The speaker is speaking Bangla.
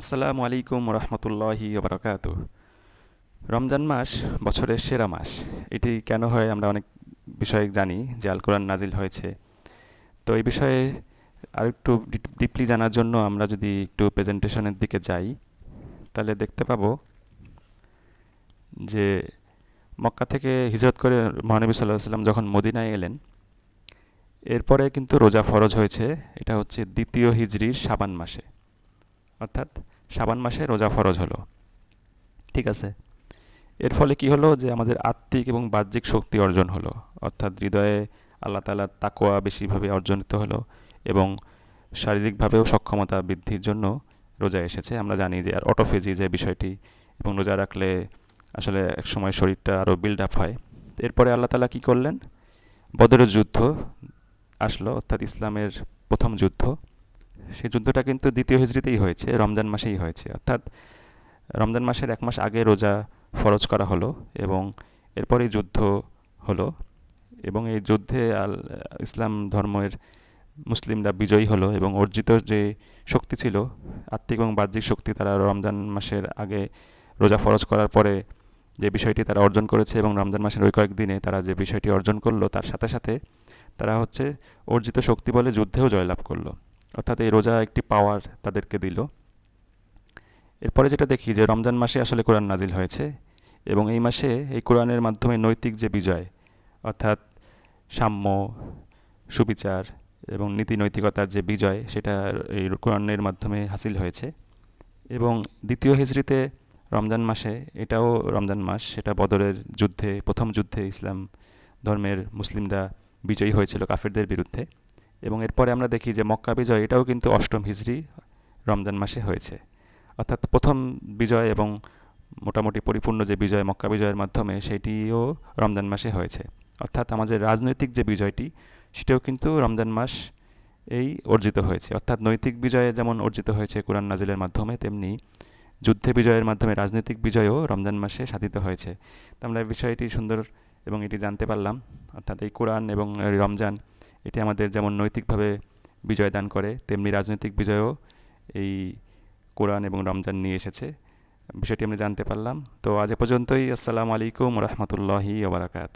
আসসালামু আলাইকুম রহমতুল্লাহি বারকাত রমজান মাস বছরের সেরা মাস। এটি কেন হয় আমরা অনেক বিষয়ে জানি, যে আল কোরআন নাজিল হয়েছে। তো এই বিষয়ে আর একটু ডিপলি জানার জন্য আমরা যদি একটু প্রেজেন্টেশনের দিকে যাই, তাহলে দেখতে পাবো যে মক্কা থেকে হিজরত করে মহানবী সাল্লাহ সাল্লাম যখন মদিনায় এলেন, এরপরে কিন্তু রোজা ফরজ হয়েছে। এটা হচ্ছে দ্বিতীয় হিজরির সাবান মাসে। অর্থাৎ সাবান মাসে রোজা ফরজ হলো। ঠিক আছে? এর ফলে কি হলো যে আমাদের আত্মিক এবং বাহ্যিক শক্তি অর্জন হলো। অর্থাৎ হৃদয়ে আল্লাহ তালার তাকোয়া বেশিভাবে অর্জনিত হলো এবং শারীরিকভাবেও সক্ষমতা বৃদ্ধির জন্য রোজা এসেছে। আমরা জানি যে আর অটোফেজি যে বিষয়টি এবং রোজা রাখলে আসলে এক সময় শরীরটা আরও বিল্ড আপ হয়। এরপরে আল্লাহ তালা কী করলেন? বদরের যুদ্ধ আসলো, অর্থাৎ ইসলামের প্রথম যুদ্ধ। সেই যুদ্ধটা কিন্তু দ্বিতীয় হিজড়িতেই হয়েছে, রমজান মাসেই হয়েছে। অর্থাৎ রমজান মাসের এক মাস আগে রোজা ফরজ করা হলো এবং এরপরেই যুদ্ধ হলো এবং এই যুদ্ধে আল, ইসলাম ধর্মের মুসলিমরা বিজয়ী হলো এবং অর্জিত যে শক্তি ছিল, আত্মিক এবং বাহ্যিক শক্তি, তারা রমজান মাসের আগে রোজা ফরজ করার পরে যে বিষয়টি তারা অর্জন করেছে এবং রমজান মাসের ওই কয়েকদিনে তারা যে বিষয়টি অর্জন করল, তার সাথে সাথে তারা হচ্ছে অর্জিত শক্তি বলে যুদ্ধেও জয়লাভ করল। অর্থাৎ এই রোজা একটি পাওয়ার তাদেরকে দিল। এরপরে যেটা দেখি যে রমজান মাসে আসলে কোরআন নাজিল হয়েছে এবং এই মাসে এই কোরআনের মাধ্যমে নৈতিক যে বিজয়, অর্থাৎ সাম্য, সুবিচার এবং নীতি নৈতিকতার যে বিজয়, সেটা এই কোরআনের মাধ্যমে হাসিল হয়েছে। এবং দ্বিতীয় হিজড়িতে রমজান মাসে, এটাও রমজান মাস, সেটা বদরের যুদ্ধে, প্রথম যুদ্ধে ইসলাম ধর্মের মুসলিমরা বিজয়ী হয়েছিল কাফেরদের বিরুদ্ধে। এবং এরপরে আমরা দেখি যে মক্কা বিজয়, এটাও কিন্তু অষ্টম হিজড়ি রমজান মাসে হয়েছে। অর্থাৎ প্রথম বিজয় এবং মোটামুটি পরিপূর্ণ যে বিজয় মক্কা বিজয়ের মাধ্যমে, সেটিও রমজান মাসে হয়েছে। অর্থাৎ আমাদের রাজনৈতিক যে বিজয়টি, সেটাও কিন্তু রমজান মাস এই অর্জিত হয়েছে। অর্থাৎ নৈতিক বিজয়ে যেমন অর্জিত হয়েছে কোরআন নাজিলের মাধ্যমে, তেমনি যুদ্ধে বিজয়ের মাধ্যমে রাজনৈতিক বিজয়ও রমজান মাসে সাধিত হয়েছে। তো আমরা বিষয়টি সুন্দর এবং এটি জানতে পারলাম। অর্থাৎ এই কোরআন এবং রমজান এটি আমাদের যেমন নৈতিকভাবে বিজয় দান করে, তেমনি রাজনৈতিক বিজয়ও এই কোরআন এবং রমজান নিয়ে এসেছে। বিষয়টি আমরা জানতে পারলাম। তো আজ পর্যন্তই। আসসালামু আলাইকুম রহমতুল্লাহি ওবরাকাত